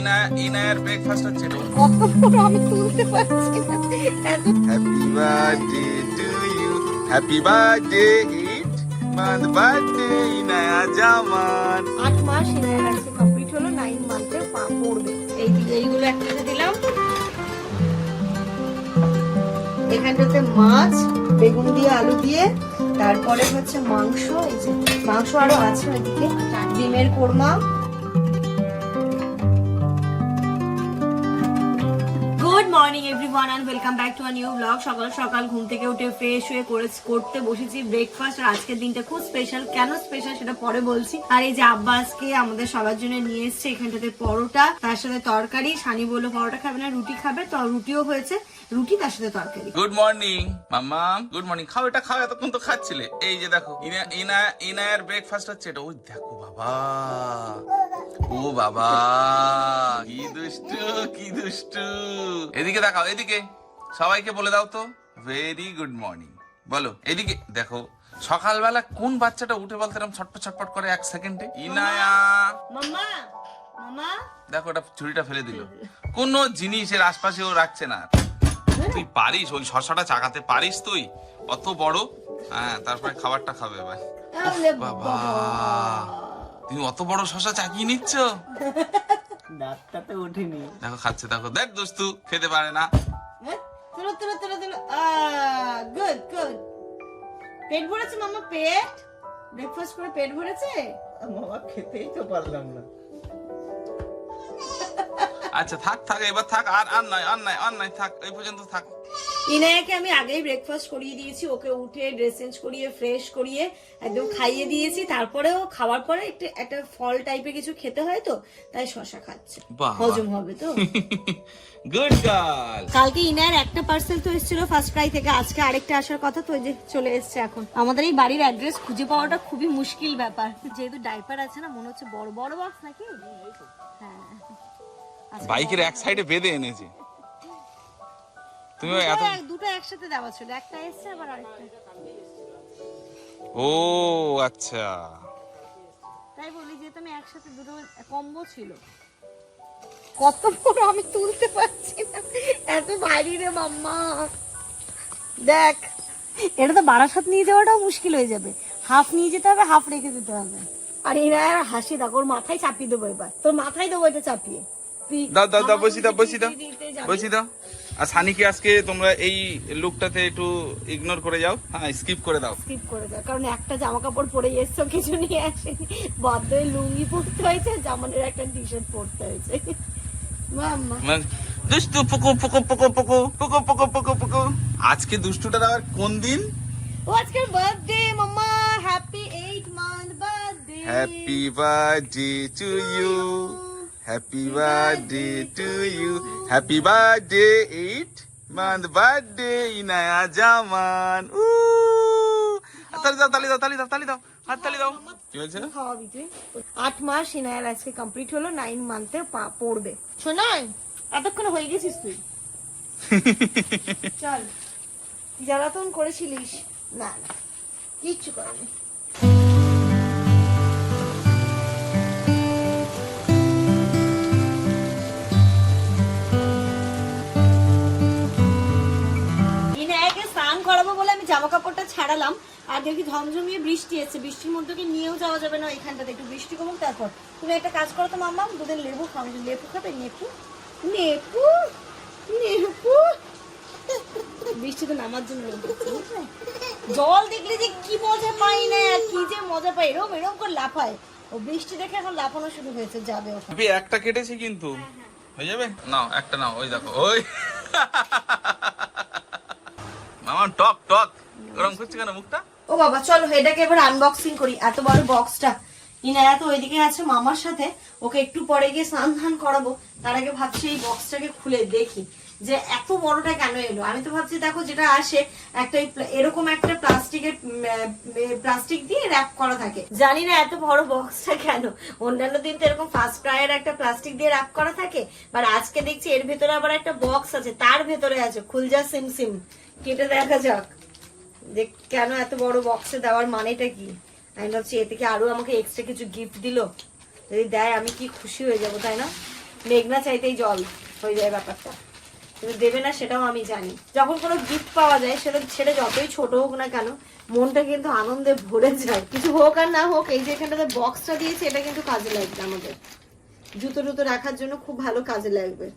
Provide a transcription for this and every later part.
ইনা inner breakfast হচ্ছে এটা কত বড় আমি তুলতে পারছি happy birthday to you happy birthday eight month birthday Inaya Zaman. আট মাস এনার আজকে কমপ্লিট হলো নাইন মান্থের পা পড়বে। এই এইগুলো একসাথে দিলাম। এখানটাতে মাছ বেগুন দিয়ে আলু দিয়ে তারপরে হচ্ছে মাংস এই যে মাংস আরও আছে ওইদিকে ডিমের korma morning everyone and welcome back to a new blog সকাল সকাল ঘুম থেকে উঠে ফ্রেশ হয়ে করে করতে বসেছি ব্রেকফাস্ট আর আজকের দিনটা খুব স্পেশাল কেন স্পেশাল সেটা পরে বলছি। আর এই যে আব্বাসকে আমাদের সবার জন্য নিয়ে এসেছে এখানটাতে পরোটা, তার সাথে তরকারি। সানি বলল, পরোটা খাবে না, রুটি খাবে। তো রুটিও হয়েছে। রুটি, তার সাথে তরকারি। Good morning mamma. Good morning খাও, এটা খাও, এতক্ষণ তো খাচ্ছিলে। এই যে দেখো, ইনা ইনা ইনায়ের ব্রেকফাস্ট হচ্ছে এটা। ওই দেখো বাবা। ও বাবা, কি দুষ্টু কি দুষ্টু। এদিকে দেখাও এদিকে। সবাইকে বলে দাও তো। ভেরি গুড মর্নিং বলো এদিকে। দেখো সকালবেলা কোন বাচ্চাটা উঠে বলতে এরকম ছটপট ছটপট করে এক সেকেন্ডে? ইনায়া। মাম্মা মামা দেখো ওটা ছুরিটা ফেলে দিল। কোন জিনিসের আশপাশে ও রাখছে না। তুই পারিস ওই শশাটা চাকাতে পারিস তুই? অত বড়? হ্যাঁ তারপরে খাবারটা খাবে এবার। বাবা। তুমি অত বড় শশা চাকিয়ে নিচ্ছ? দাঁতটাতে ওঠেনি দেখো খাচ্ছে দেখো। দেখ দোস্তু খেতে পারে না। তুলো তুলো তুলো তুলো গুড গুড পেট ভরেছে মামা পেট? ব্রেকফাস্ট করে পেট ভরেছে? মামা খেতেই তো পারলাম না। আচ্ছা থাক থাক এবার থাক আর আর নয় আর নয় আর নয় থাক এই পর্যন্ত থাক। ইনায়াকে আমি আগেই ব্রেকফাস্ট করিয়ে দিয়েছি ওকে উঠে ড্রেস চেঞ্জ করিয়ে ফ্রেশ করিয়ে একদম খাইয়ে দিয়েছি তারপরেও খাওয়ার পরে একটা একটা ফল টাইপের কিছু খেতে হয় তো তাই শশা খাচ্ছে। হজম হবে তো? গুড গার্ল কালকে ইনার একটা পার্সেল তো এসেছিল ফার্স্ট ক্রাই থেকে আজকে আরেকটা আসার কথা তো যে চলে এসেছে এখন। আমাদের এই বাড়ির অ্যাড্রেস খুঁজে পাওয়াটা খুবই মুশকিল ব্যাপার যেহেতু ডাইপার আছে না মনে হচ্ছে বড় বড় বক্স নাকি? হ্যাঁ। বাইকের এক সাইডে বেঁধে এনেছে। তুমি এত দুটো এক- দুটো একসাথে দেওয়া ছিল একটা এসছে আবার আরেকটা। ও আচ্ছা। তাই বলি যে তুমি একসাথে দুটো কম্বো ছিল। কত বড় আমি তুলতে পারছি না। এত ভারী রে মাম্মা। দেখ এটা তো বারাসাত নিয়ে যাওয়াটাও মুশকিল হয়ে যাবে। হাফ নিয়ে যেতে হবে হাফ রেখে দিতে হবে। আর এরা হাসি দেখো ওর মাথায় চাপিয়ে দেবো এবার। তোর মাথায় দেবো এটা চাপিয়ে। দাও দাও দাও বসি দাও বসি দাও দিতে দিতে যাবি। বসি দাও। আর সানিকে আজকে তোমরা এই লুকটাতে একটু ইগনোর করে যাও। হ্যাঁ স্কিপ করে দাও। স্কিপ করে দাও কারণ একটা জামা কাপড় পরে এসছো কিছু নিয়ে লুঙ্গি পরতে হয়েছে জামানের একটা টি শার্ট পরতে হয়েছে। দুষ্টু পুকু পুকু পুকু পুকু পুকু পুকু পুকু পুকু। আজকে দুষ্টুটার আবার কোন দিন? ও আজকের birthday mamma. Happy eight month birthday happy birthday to you happy birthday to you happy birthday eight month birthday Inaya Zaman উ তালি দাও তালি দাও তালি দাও তালি দাও হাত তালি দাও। কি হয়েছে খাওয়াবি তুই আট মাস ইনায়ার আজকে কমপ্লিট হলো নাইন মান্থের পা পড়বে। শোনাই এতক্ষণ হয়ে গেছিস তুই। চল। জ্বালাতন করেছিলিস? না না কিচ্ছু করেনি। ছাড়ালাম আর দেখি ঝমঝমিয়ে বৃষ্টি এসেছে। বৃষ্টির মধ্যে কি নিয়েও যাওয়া যাবে না এখানটাতে? একটু বৃষ্টি কমুক তারপর। তুমি একটা কাজ করো তো মাম্মা দুদিন লেবু খাও। লেবু খাবে? নেপু? নেপু? নেপু? বৃষ্টি তো নামার জন্য? জল দেখলে যে কি মজা পাই না কি যে মজা পাই। এরকম এরকম করে লাফায়। ও বৃষ্টি দেখে এখন লাফানো শুরু হয়েছে যাবে ওখানে। একটা কেটেছি কিন্তু। হয়ে যাবে? নাও একটা নাও ওই দেখো ওই। মামা টক টক। করছে কেন মুখটা? ও বাবা, চলো, এটাকে এবার আনবক্সিং করি। এত বড় বক্সটা ইনায়া তো ওইদিকে আছে, মামার সাথে। ওকে একটু পরে গিয়ে স্নান ধান করাবো। তার আগে ভাবছি এই বক্সটাকে খুলে দেখি যে এত বড়টা কেন এলো। আমি তো ভাবছি, দেখো, যেটা আসে, একটা এরকম একটা প্লাস্টিকের প্লাস্টিক দিয়ে র্যাপ করা থাকে। জানি না এত বড় বক্সটা কেন। অন্যান্য দিন তো এরকম ফার্স্ট ক্রাইয়ের একটা প্লাস্টিক দিয়ে র্যাপ করা থাকে। বাট আজকে দেখছি এর ভেতরে আবার একটা বক্স আছে, তার ভেতরে আছে। খুলজা সিম সিম। কেটে দেখা যাক। যে কেন এত বড় বক্সে দেওয়ার মানেটা কি? আমি ভাবছি এ থেকে আরও আমাকে এক্সট্রা কিছু গিফট দিল। যদি দেয়, আমি কি খুশি হয়ে যাব, তাই না? মেঘনা চাইতেই জল হয়ে যায় ব্যাপারটা। কিন্তু দেবে না, সেটাও আমি জানি। যখন কোনো গিফট পাওয়া যায়, সেটা সেটা যতই ছোট হোক না কেন, মনটা কিন্তু আনন্দে ভরে যায়। কিছু হোক আর না হোক, এই যে এখানটাতে বক্সটা দিয়েছে, এটা কিন্তু কাজে লাগবে আমাদের। জুতো টুতো রাখার জন্য খুব ভালো কাজে লাগবে।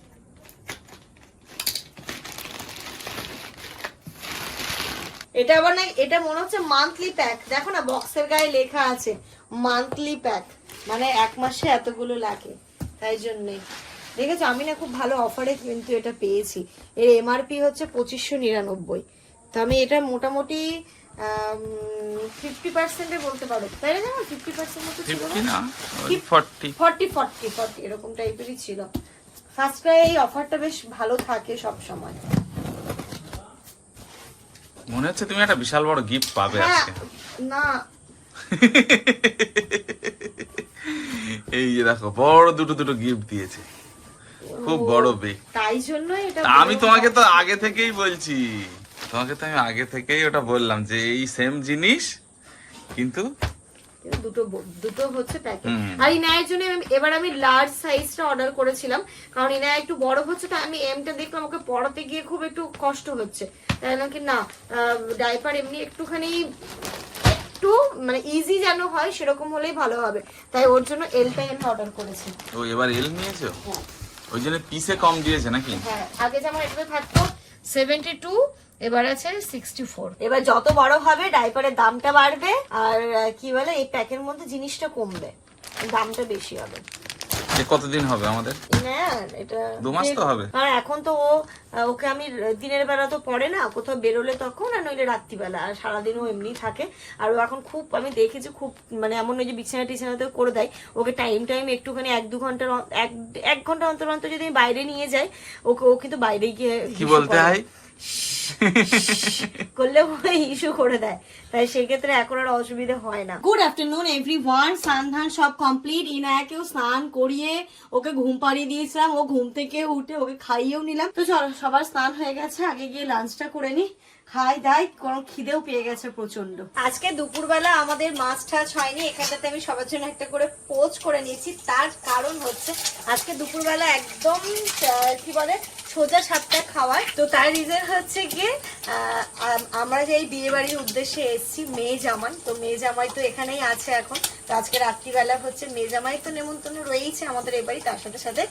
এটা আবার না এটা মনে হচ্ছে মান্থলি প্যাক দেখো না বক্সের গায়ে লেখা আছে মান্থলি প্যাক মানে এক মাসে এতগুলো লাগে তাই জন্যই দেখেছ আমি না খুব ভালো অফারে কিন্তু এটা পেয়েছি। এর এমআরপি হচ্ছে পঁচিশশো নিরানব্বই। তো আমি এটা মোটামুটি ফিফটি পার্সেন্টে বলতে পারো। তাই না জানো? ফিফটি পার্সেন্ট মতো ছিল ফর্টি ফর্টি ফর্টি ফর্টি এরকম টাইপেরই ছিল। ফার্স্ট ক্রাই এই অফারটা বেশ ভালো থাকে সব সময় মনে হচ্ছে তুমি একটা বিশাল বড় গিফট পাবে হ্যাঁ আজকে। না। এই যে দেখো বড় দুটো দুটো গিফট দিয়েছে। খুব বড় বেগ তাই জন্য এটা আমি তোমাকে তো আগে থেকেই বলছি। তোমাকে তো আমি আগে থেকেই ওটা বললাম যে এই সেম জিনিস কিন্তু দুটো দুটো হচ্ছে প্যাকেট। আর ইনায়ের জন্য এবার আমি লার্জ সাইজটা অর্ডার করেছিলাম। কারণ ইনায় একটু বড় হচ্ছে তো আমি এমটা দেখলাম ওকে পড়াতে গিয়ে খুব একটু কষ্ট হচ্ছে। তাই নাকি না? ডাইপার এমনি একটুখানি একটু মানে ইজি যেন হয় সেরকম হলেই ভালো হবে। তাই ওর জন্য এলটাই আমি অর্ডার করেছি। ও এবার এল নিয়েছো? হ্যাঁ। ওই জন্য পিসে কম দিয়েছে নাকি? হ্যাঁ আগে যেমন এটাতে থাকতো সেভেন্টি টু এবার আছে সিক্সটি ফোর এবার যত বড় হবে ডাইপারের দামটা বাড়বে আর কি বলে এই প্যাকের মধ্যে জিনিসটা কমবে দামটা বেশি হবে। এ কতদিন হবে আমাদের? না এটা দু মাস তো হবে। কারণ এখন তো ও ওকে আমি দিনের বেলা তো পড়ে না কোথাও বেরোলে তখন আর নইলে রাত্রিবেলা আর সারাদিন ও এমনি থাকে। আর ও এখন খুব আমি দেখেছি খুব মানে এমন ওই যে বিছানা টিছানাতেও করে দেয়। ওকে টাইম টাইম একটুখানি এক দু ঘণ্টার এক এক ঘণ্টা অন্তর অন্তর যদি আমি বাইরে নিয়ে যাই ওকে ও কিন্তু বাইরে গিয়ে কি বলতে হয়? করলে ইস্যু করে দেয়। তাই সেক্ষেত্রে এখন আর অসুবিধা হয় না। গুড আফটারনুন এভরি ওয়ান স্নান ধান সব কমপ্লিট ইনায়াকেও স্নান করিয়ে ওকে ঘুম পাড়িয়ে দিয়েছিলাম। ও ঘুম থেকে উঠে ওকে খাইয়েও নিলাম। তো চলো সবার স্নান হয়ে গেছে। আগে গিয়ে লাঞ্চটা করে নি। খাই দাই কোনো খিদেও পেয়ে গেছে প্রচণ্ড আজকে দুপুরবেলা আমাদের মাছ টাছ হয়নি। এখানটাতে আমি সবার জন্য একটা করে পোচ করে নিয়েছি। তার কারণ হচ্ছে আজকে দুপুরবেলা একদম কি বলে সোজা সাতটা খাওয়ার। তো তার রিজন হচ্ছে গিয়ে আমরা যে এই বিয়ে বাড়ির উদ্দেশ্যে এসেছি মেয়ে জামাই। তো মেয়ে জামাই তো এখানেই আছে এখন। তো আজকে রাত্রিবেলা হচ্ছে মেয়ে জামাই তো নেমন্তন্ন রয়েইছে আমাদের এবারই তার সাথে সাথে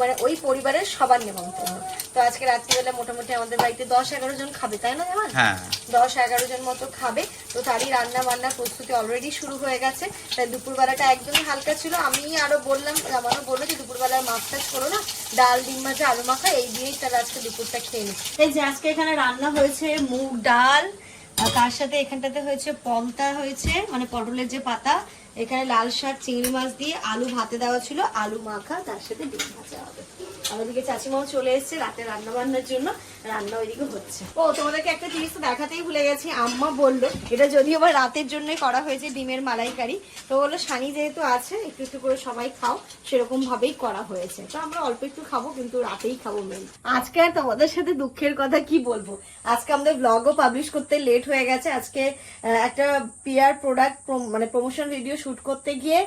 মানে ওই পরিবারের সবার নেমন্তন্ন। তো আজকে রাত্রিবেলা মোটামুটি আমাদের বাড়িতে দশ এগারো জন খাবে তাই না জামাই? হ্যাঁ। দশ এগারো জন মতো খাবে। তো তারই রান্না বান্নার প্রস্তুতি অলরেডি শুরু হয়ে গেছে। তাই দুপুরবেলাটা একদমই হালকা ছিল। আমি আরও বললাম আমারও বলল যে দুপুরবেলায় মাছ টাছ করো না। ডাল ডিম মাঝে আলু মাখা এই দিয়েই তাহলে আজকে দুপুরটা খেয়ে নি এই যে আজকে এখানে রান্না হয়েছে মুগ ডাল তার সাথে এখানটাতে হয়েছে পমতা হয়েছে মানে পটলের যে পাতা এখানে লাল শাক, চিংড়ি মাছ দিয়ে আলু ভাতে দেওয়া ছিল, আলু মাখা, তার সাথে ডিম ভাজা হবে। ওদিকে চাচিমাও চলে এসেছে রাতে রান্না বান্নার জন্য, রান্না ওইদিকে হচ্ছে। ও, তোমাদেরকে একটা জিনিস তো দেখাতেই ভুলে গেছি, আম্মা বলল, এটা যদিও বা রাতের জন্যই করা হয়েছে ডিমের মালাইকারি, তো বলল সানি যেহেতু আছে, একটু একটু করে সবাই খাও। সেরকম ভাবেই করা হয়েছে। তো আমরা অল্প একটু খাব, কিন্তু রাতেই খাব মেন আজকে আর তোমাদের সাথে দুঃখের কথা কি বলব? আজকে আমাদের ব্লগও পাবলিশ করতে লেট হয়ে গেছে। আজকে একটা পিয়ার প্রোডাক্ট মানে প্রমোশন ভিডিও শুট করতে গিয়ে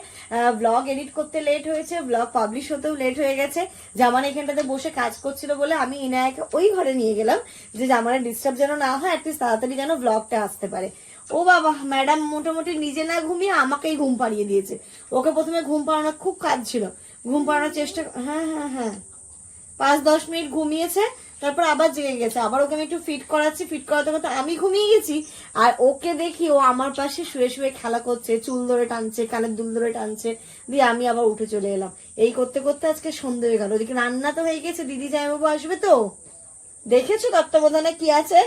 ব্লগ এডিট করতে লেট হয়েছে ব্লগ পাবলিশ হতেও লেট হয়ে গেছে। জামান এখানটাতে বসে কাজ করছিল বলে আমি ইনায়াকে ওই ঘরে নিয়ে গেলাম যে জামানের ডিস্টার্ব যেন না হয় অ্যাটলিস্ট তাড়াতাড়ি যেন ব্লগটা আসতে পারে। ও বাবা ম্যাডাম মোটামুটি নিজে না ঘুমিয়ে আমাকেই ঘুম পাড়িয়ে দিয়েছে। ওকে প্রথমে ঘুম পাড়ানোর খুব কাজ ছিল। ঘুম পাড়ানোর চেষ্টা হ্যাঁ হ্যাঁ হ্যাঁ। পাঁচ দশ মিনিট ঘুমিয়েছে তারপর আবার জেগে গেছে। আবার ওকে আমি একটু ফিট করাচ্ছি ফিট করাতে করতে আমি ঘুমিয়ে গেছি। আর ওকে দেখি ও আমার পাশে শুয়ে শুয়ে খেলা করছে, চুল ধরে টানছে, কানের দুল ধরে টানছে। দিয়ে আমি আবার উঠে চলে এলাম। এই করতে করতে আজকে সন্ধে হয়ে গেল। ওদিকে রান্না তো হয়ে গেছে, দিদি জামাইবাবু আসবে তো? দেখেছ তত্ত্বাবধানে কি আছে?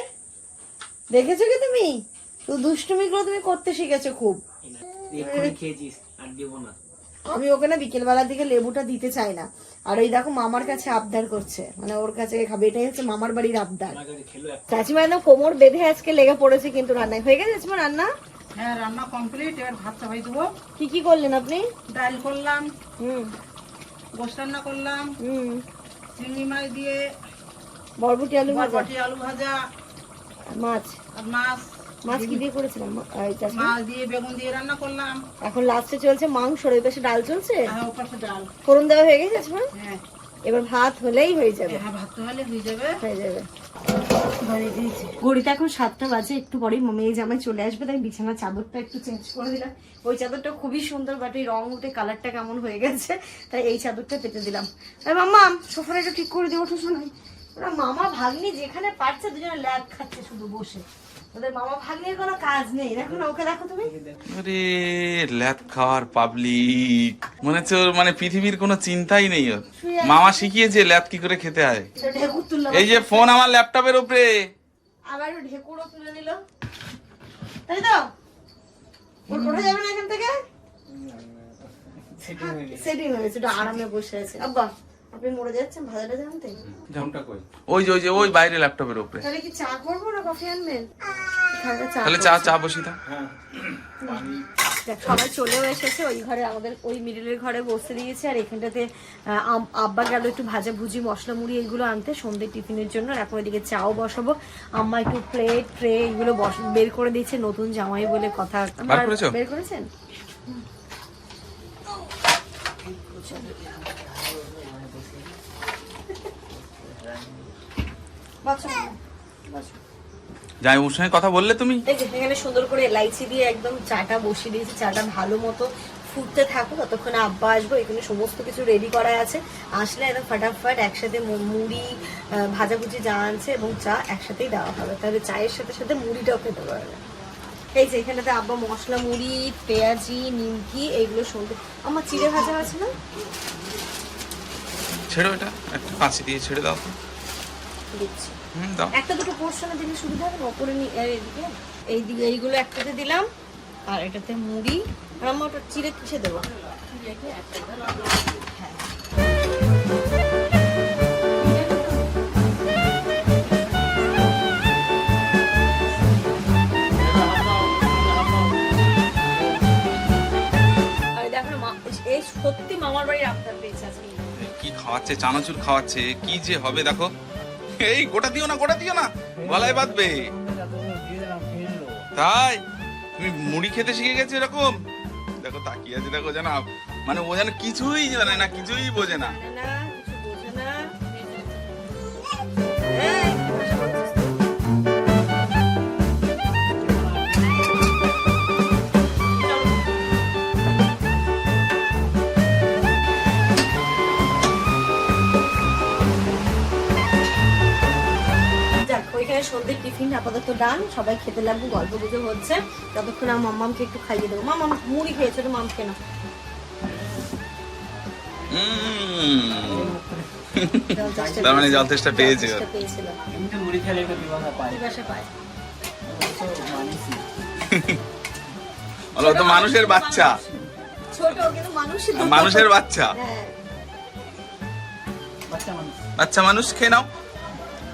দেখেছ কি তুমি? তো দুষ্টুমিগুলো তুমি করতে শিখেছো খুব। খেয়েছিস আর দেবো না। আমি ওকে না বিকেলবেলার দিকে লেবুটা দিতে চাই না। আর ওই দেখো মামার কাছে আবদার করছে। মানে ওর কাছে খাবে। এটাই হচ্ছে মামার বাড়ির আবদার। চাচিমা একদম কোমর বেঁধে আজকে লেগে পড়েছে কিন্তু রান্নায়। হয়ে গেছে চাচিমা রান্না? হ্যাঁ রান্না কমপ্লিট এবার ভাত চাপাই দেবো। কি কি করলেন আপনি? ডাল করলাম। হুম। গোস রান্না করলাম। হুম। চিংড়ি মাছ দিয়ে বরবটি আলু ভাজা? বরবটি আলু ভাজা। মাছ? আর মাছ। মাছ কি দিয়ে করেছিলাম? মাছ দিয়ে বেগুন দিয়ে রান্না করলাম। এখন লাস্টে চলছে মাংস ওই পাশে ডাল চলছে? আর ওপাশে ডাল। ফোড়ন দেওয়া হয়ে গেছে মা হ্যাঁ। এবার ভাত হলেই হয়ে যাবে। হ্যাঁ ভাত হলে হয়ে যাবে। হয়ে যাবে। ঘড়িতে এখন সাতটা বাজে একটু পরেই মেয়ে জামাই চলে আসবে তাই বিছানার চাদরটা একটু চেঞ্জ করে দিলাম। ওই চাদরটা খুবই সুন্দর বাট এই রং উঠে কালারটা কেমন হয়ে গেছে তাই এই চাদরটা পেতে দিলাম। আরে মাম্মা সোফাটা ঠিক করে দিও ওঠো শোনাই ওরা মামা ভাগ্নি যেখানে পারছে দুজনে ল্যাব খাচ্ছে শুধু বসে। ওদের মামা ভাগ্নির কোনো কাজ নেই। দেখো না ওকে দেখো তুমি। আরে ল্যাদ খাওয়ার পাবলিক মনে হচ্ছে ওর মানে পৃথিবীর কোনো চিন্তাই নেই ওর। মামা শিখিয়েছে ল্যাদ কি করে খেতে হয়। এই যে ফোন আমার ল্যাপটপের উপরে। আবার ঢেকুরও তুলে নিল। তাই তো? ওর ওঠা যাবে না এখান থেকে? সেটিং হয়ে গেছে। আরামে বসে আছে। আব্বা। আপনি মরে যাচ্ছেন ভাজাটা জানতে ফোনটা কই? ওই যে ওই যে ওই বাইরে ল্যাপটপের উপরে। তাহলে কি চা করব না কফি আনবেন? তাহলে চা চা বসি দাও হ্যাঁ। সবাই চলেও এসেছে ওই ঘরে আমাদের ওই মিডিলের ঘরে বসে দিয়েছে আর এখানটাতে আব্বা গেল একটু ভাজা ভুজি মশলা মুড়ি এগুলো আনতে সন্ধ্যে টিফিনের জন্য এখন ওইদিকে চাও বসাবো। আম্মা একটু প্লেট ট্রে এগুলো বস- বের করে দিয়েছে নতুন জামাই বলে কথা। বের করেছেন বাচ্চা বাচ্চা যাই ওর সঙ্গে কথা বললে তুমি? এখানে সুন্দর করে এলাইচি দিয়ে একদম চাটা বসিয়ে দিয়েছি চাটা ভালো মতো ফুটতে থাকুক ততক্ষণে আব্বা আসব এখানে সমস্ত কিছু রেডি করা আছে। আসলে একদম ফাটাফাট একসাথে মুড়ি ভাজাভুজি যা আনছে এবং চা একসাথেই দেওয়া হবে। তাহলে চায়ের সাথে সাথে মুড়িটাও খেতে পারবে। এই যে এখানেতে আব্বা মশলা মুড়ি পেঁয়াজি নিমকি এইগুলো সুন্দর। আমার চিড়ে ভাজা আছে না? ছেড়ো এটা একটা কাঁচি দিয়ে ছেড়ে দাও। দিচ্ছি। একটা দুটো পোর্শনে দিলে সুবিধা হবে ওপরে এদিকে এই দিকে এইগুলো একটাতে দিলাম আর এটাতে মুড়ি আর আমার ওটা চিড়ে কিসে দেবো? হ্যাঁ। এই সত্যি মামার বাড়ির আপনার পেয়েছে আজকে। কি খাওয়াচ্ছে চানাচুর খাওয়াচ্ছে কি যে হবে দেখো। এই গোটা দিও না, গোটা দিও না। গলায় বাঁধবে। তাই? তুমি মুড়ি খেতে শিখে গেছো এরকম? দেখো তাকিয়ে আছে, দেখো জানা মানে ও যেন কিছুই জানে না, কিছুই বোঝে না। ওইখানে টিফিন আপাতত ডান। সবাই খেতে লাগবো গল্প গুজব হচ্ছে। ততক্ষণ আমার মাম্মামকে একটু খাইয়ে দেবো। মাম্মাম মুড়ি খেয়েছে তো মাম কেন উম। তার মানে জল তেষ্টা পেয়েছে। মুড়ি খেলে পায়। তো মানুষের বাচ্চা। মানুষের বাচ্চা। হ্যাঁ। বাচ্চা মানুষ। বাচ্চা মানুষ খেয়ে নাও।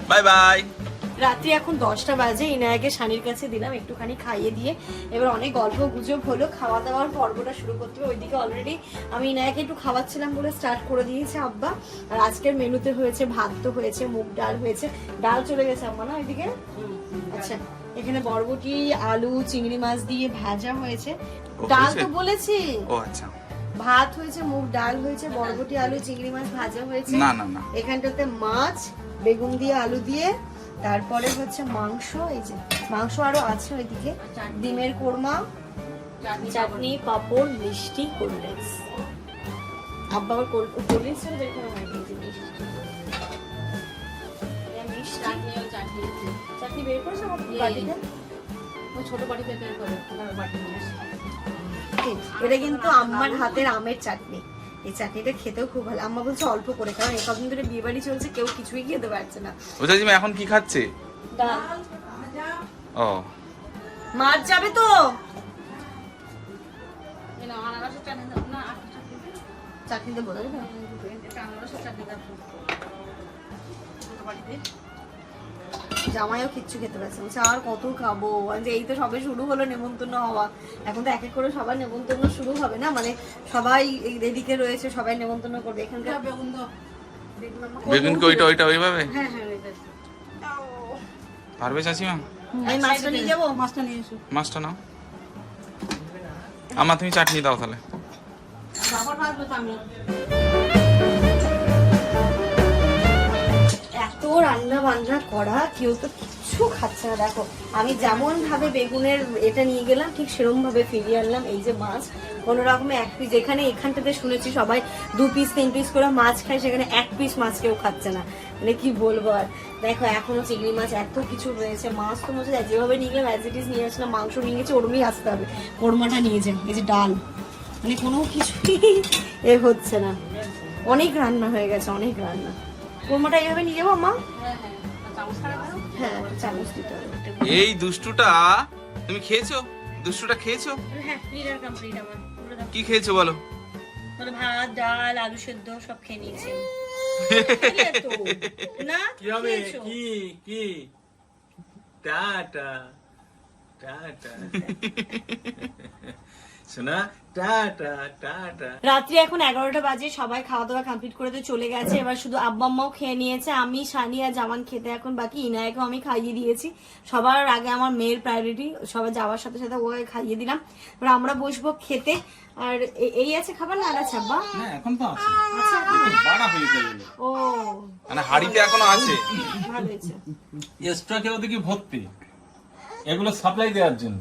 Bye bye. রাত্রি এখন দশটা বাজে ইনায়াকে শানির কাছে দিলাম একটুখানি খাইয়ে দিয়ে। এবার অনেক গল্প গুজব হলো খাওয়া দাওয়ার পর্বটা শুরু করতে হবে। ওইদিকে অলরেডি আমি ইনায়াকে একটু খাওয়াচ্ছিলাম বলে স্টার্ট করে দিয়েছে আব্বা। আর আজকের মেনুতে হয়েছে ভাত তো হয়েছে মুগ ডাল হয়েছে ডাল চলে গেছে আম্মা না ওইদিকে? আচ্ছা এখানে বরবটি আলু চিংড়ি মাছ দিয়ে ভাজা হয়েছে। ডাল তো বলেছি। ও আচ্ছা। ভাত হয়েছে মুগ ডাল হয়েছে বরবটি আলু চিংড়ি মাছ ভাজা হয়েছে। না না না। এখানটাতে মাছ বেগুন দিয়ে আলু দিয়ে তারপরে হচ্ছে মাংস এই যে মাংস আরও আছে ওইদিকে। ডিমের কোরমা চাটনি পাঁপড়। মিষ্টি কোল্ড ড্রিঙ্কস। আব্বা আবার কোল্ড ড্রিঙ্কস বের করে এই যে মিষ্টি। এটা মিষ্টি। চাটনি বের করেছ আমার বাটিতে ছোট বাড়িতে বের করে বাটি নিয়ে এটা কিন্তু আম্মার হাতের আমের চাটনি। এই চাটনিটা খেতেও খুব ভালো। আম্মা বলছে অল্প করে কারণ এই কদিন ধরে বিয়ে বাড়ি চলছে কেউ কিছুই খেতে পারছে না। ও চাচিমা এখন কি খাচ্ছে? ডাল। ও। মাছ যাবে তো? এই নাও, আনারসের চাটনি দাও। চাটনি দেবো জামাইও কিচ্ছু খেতে পারছে না। বলছে আর কত খাব? এই তো সবে শুরু হলো নেমন্তন্ন হওয়া। এখন তো এক এক করে সবার নেমন্তন্ন শুরু হবে না? মানে সবাই এই এদিকে রয়েছে সবাই নেমন্তন্ন করবে। এখানকার বেগুন আমার- কি ওইটা ওইটা ওইভাবে? হ্যাঁ হ্যাঁ ওইটা। পারবে চাচিমা আমি মাছটা নিয়ে যাব? মাছটা নিয়ে এসো। মাছটা নাও। আমার তুমি চাটনি দাও তাহলে। বাবার ভাজবো তো আমি। করা কেউ তো কিচ্ছু খাচ্ছে না। দেখো, আমি যেমন ভাবে বেগুনের এটা নিয়ে গেলাম, ঠিক সেরকম ভাবে ফিরিয়ে আনলাম। এই যে মাছ কোনো রকমে এক পিস যেখানে এখানটাতে শুনেছি সবাই দু পিস তিন পিস করে মাছ খায়, সেখানে এক পিস মাছ কেউ খাচ্ছে না। মানে কি বলব আর? দেখো, এখনও চিংড়ি মাছ এত কিছু রয়েছে। মাছ তো মনে হচ্ছে যেভাবে নিয়ে গেলাম অ্যাজ ইট ইস নিয়ে আসলাম, মাংস নিয়ে গেছে, ওরমই আসতে হবে। কোরমাটা নিয়েছে এই যে ডাল। মানে কোনো কিছুই এ হচ্ছে না। অনেক রান্না হয়ে গেছে, অনেক রান্না। কোরমাটা এইভাবে নিয়ে যাব মা হ্যাঁ। হ্যাঁ চামচ খারাপ চামচ দিতে হবে। এই দুষ্টুটা তুমি খেয়েছো? দুষ্টুটা খেয়েছো? হ্যাঁ ডিনার কমপ্লিট আমার। কি খেয়েছো বলো? ভাত ডাল আলু সেদ্ধ সব খেয়ে নিয়েছি। না কি হবে কি কি? Tata tata. শোনা রাত্রি এখন এগারোটা বাজে সবাই খাওয়া দাওয়া কমপ্লিট করে তো চলে গেছে। এবার শুধু আব্বা আম্মাও খেয়ে নিয়েছে আমি সানি আর জামান খেতে এখন বাকি ইনায়াকেও আমি খাইয়ে দিয়েছি। সবার আগে আমার মেয়ের প্রায়োরিটি সবাই যাওয়ার সাথে সাথে ওকে খাইয়ে দিলাম। এবার আমরা বসবো খেতে। আর এই আছে খাবার না আর আছে আব্বা? না এখন তো আছে। আচ্ছা হয়ে ও। মানে হাড়িতে এখনও আছে। ভালো হয়েছে। এক্সট্রা কেউ দেখি ভর্তি। এগুলো সাপ্লাই দেওয়ার জন্য।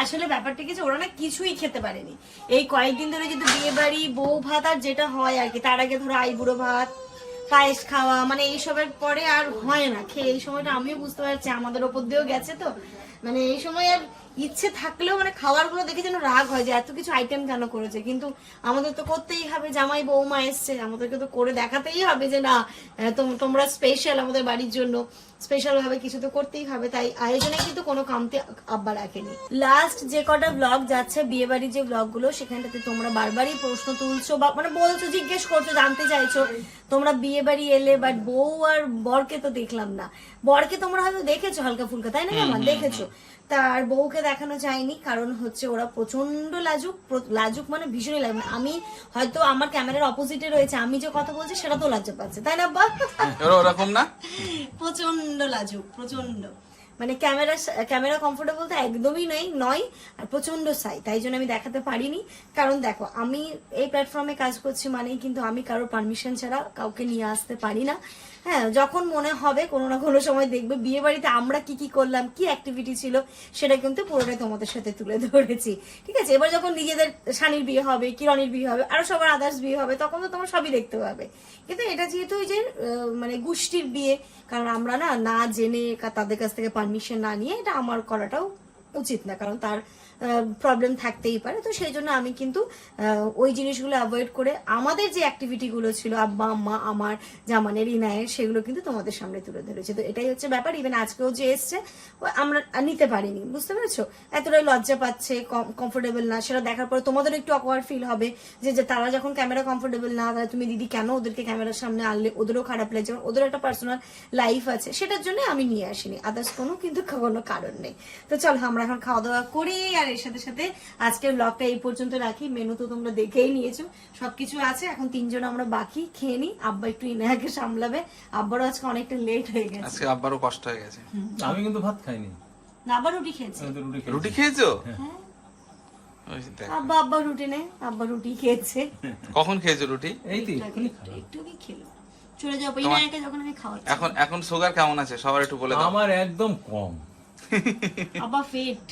আসলে ব্যাপারটা কিছু ওরা না কিছুই খেতে পারেনি। এই কয়েকদিন ধরে যদি বিয়ে বাড়ি, বউ ভাত আর যেটা হয় আর কি, তার আগে ধরো আইবুড়ো ভাত, পায়েস খাওয়া মানে এইসবের পরে আর হয় না। খেয়ে এই সময়টা আমিও বুঝতে পারছি, আমাদের ওপর দিয়েও গেছে তো। মানে এই সময় আর ইচ্ছে থাকলেও মানে খাবারগুলো দেখে যেন রাগ হয় যে এত কিছু আইটেম কেন করেছে। কিন্তু আমাদের তো করতেই হবে, জামাই বৌমা এসছে, আমাদেরকে তো করে দেখাতেই হবে যে না তোমরা স্পেশাল আমাদের বাড়ির জন্য। স্পেশাল ভাবে কিছু তো করতেই হবে তাই আয়োজনে কিন্তু কোনো কামতে আব্বা রাখেনি। লাস্ট যে কটা ব্লগ যাচ্ছে বিয়ে বাড়ির যে ব্লগগুলো সেখানটাতে তোমরা বারবারই প্রশ্ন তুলছো বা মানে বলছো জিজ্ঞেস করছ জানতে চাইছো। তোমরা বিয়ে বাড়ি এলে বাট বউ আর বরকে তো দেখলাম না। বরকে তোমরা হয়তো দেখেছ হালকা ফুলকা তাই না আমার দেখেছ। তার বউকে দেখানো যায়নি কারণ হচ্ছে ওরা প্রচণ্ড লাজুক লাজুক মানে ভীষণই লাজুক। মানে আমি হয়তো আমার ক্যামেরার অপোজিটে রয়েছে আমি যে কথা বলছি সেটা তো লজ্জা পাচ্ছে তাই না বা ওরকম না? প্রচণ্ড লাজুক প্রচণ্ড মানে ক্যামেরা ক্যামেরা কমফোর্টেবল তো একদমই নেই, নয়, আর প্রচণ্ড সাই তাই জন্য আমি দেখাতে পারিনি। কারণ দেখো, আমি এই প্ল্যাটফর্মে কাজ করছি মানেই কিন্তু আমি কারোর পারমিশন ছাড়া কাউকে নিয়ে আসতে পারি না। হ্যাঁ যখন মনে হবে কোনো না কোনো সময় দেখবে বিয়ে বাড়িতে আমরা কি কি করলাম, কি অ্যাক্টিভিটি ছিল, সেটা কিন্তু পুরোটাই তোমাদের সাথে তুলে ধরেছি। ঠিক আছে? এবার যখন নিজেদের শানির বিয়ে হবে, কিরণের বিয়ে হবে, আরও সবার আদার্স বিয়ে হবে, তখন তো তোমরা সবই দেখতে পাবে। কিন্তু এটা যেহেতু ওই যে মানে গোষ্ঠীর বিয়ে, কারণ আমরা না না জেনে তাদের কাছ থেকে পারমিশন না নিয়ে এটা আমার করাটাও উচিত না কারণ তার প্রবলেম থাকতেই পারে। তো সেই জন্য আমি কিন্তু ওই জিনিসগুলো অ্যাভয়েড করে আমাদের যে অ্যাক্টিভিটিগুলো ছিল, আব্বা, আম্মা, আমার, জামানের, ইনায়ের, সেগুলো কিন্তু তোমাদের সামনে তুলে ধরেছে। তো এটাই হচ্ছে ব্যাপার। ইভেন আজকেও যে এসছে আমরা নিতে পারিনি, বুঝতে পেরেছ? এতটাই লজ্জা পাচ্ছে কমফোর্টেবল না। সেটা দেখার পর তোমাদের একটু অকওয়ার্ড ফিল হবে যে তারা যখন ক্যামেরা কমফোর্টেবল না, তাহলে তুমি দিদি কেন ওদেরকে ক্যামেরার সামনে আনলে? ওদেরও খারাপ লাগছে কারণ ওদের একটা পার্সোনাল লাইফ আছে। সেটার জন্য আমি নিয়ে আসিনি। আদার্স কোনো কিন্তু কোনো কারণ নেই। তো চলো, আমরা এখন খাওয়া দাওয়া করি আর এর সাথে সাথে আজকের ব্লগটা এই পর্যন্ত রাখি। মেনু তো তোমরা দেখেই নিয়েছো। সবকিছু আছে। এখন তিনজন আমরা বাকি খেয়ে নিই। আব্বা একটু ইনায়াকে সামলাবে। আব্বারও আজকে অনেকটা লেট হয়ে গেছে। আজকে আব্বারও কষ্ট হয়ে গেছে। আমি কিন্তু ভাত খাইনি। না, আব্বা রুটি খেয়েছে। রুটি খেয়েছি। ওই দেখ। আব্বা আব্বা রুটি নেই আব্বা রুটি খেয়েছে। কখন খেয়েছো রুটি? এই তো একটু কি খেলো। চলে যাব ইনায়াকে যখন আমি খাওয়াচ্ছি। এখন এখন সুগার কেমন আছে? সবার একটু বলে দাও। আমার একদম কম। আব্বা ফেট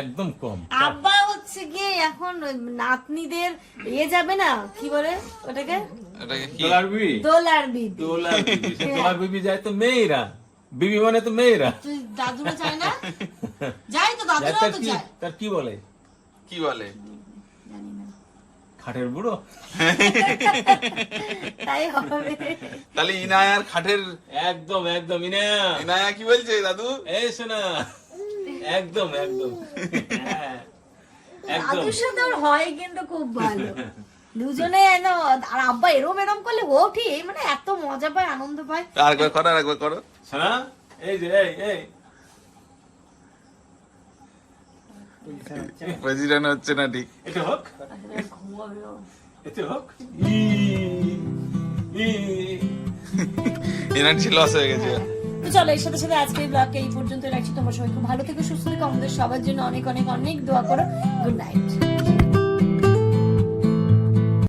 একদম কম। আব্বা হচ্ছে গিয়ে এখন নাতনিদের ইয়ে যাবে না কি বলে ওটাকে? এটাকে কি? দোলার বিবি। দোলার বিবি। দোলার বিবি সে দোলার বিবি যায় তো মেয়েরা। বিবি মানে তো মেয়েরা। তুই দাদুরা চায় না? যাই তো তো তার কি বলে? কি বলে? খাটের বুড়ো? তাই হবে। তাহলে ইনায়ার খাটের একদম একদম ইনায়া। ইনায়া কি বলছে দাদু? এই শোনা। একদম একদম। হ্যাঁ, দাদুর সাথে ওর হয় কিন্তু খুব ভালো। দুজনে আর আব্বা এরম এরম করলে ও ঠিক মানে এত মজা পায় আনন্দ পায়। আরেকবার করো আরেকবার করো। শোনা এই যে এই এই। প্রেসিডেন্ট হচ্ছে না ঠিক। এটা হোক। এটা হোক। ই ই। এনার্জি লস হয়ে গেছে। তো চলো, এর সাথে সাথে আজকের ব্লগকে এই পর্যন্ত রাখছি। তোমার সবাই খুব ভালো থেকে, সুস্থ থেকে। আমাদের সবার জন্য অনেক অনেক অনেক দোয়া করো। Good night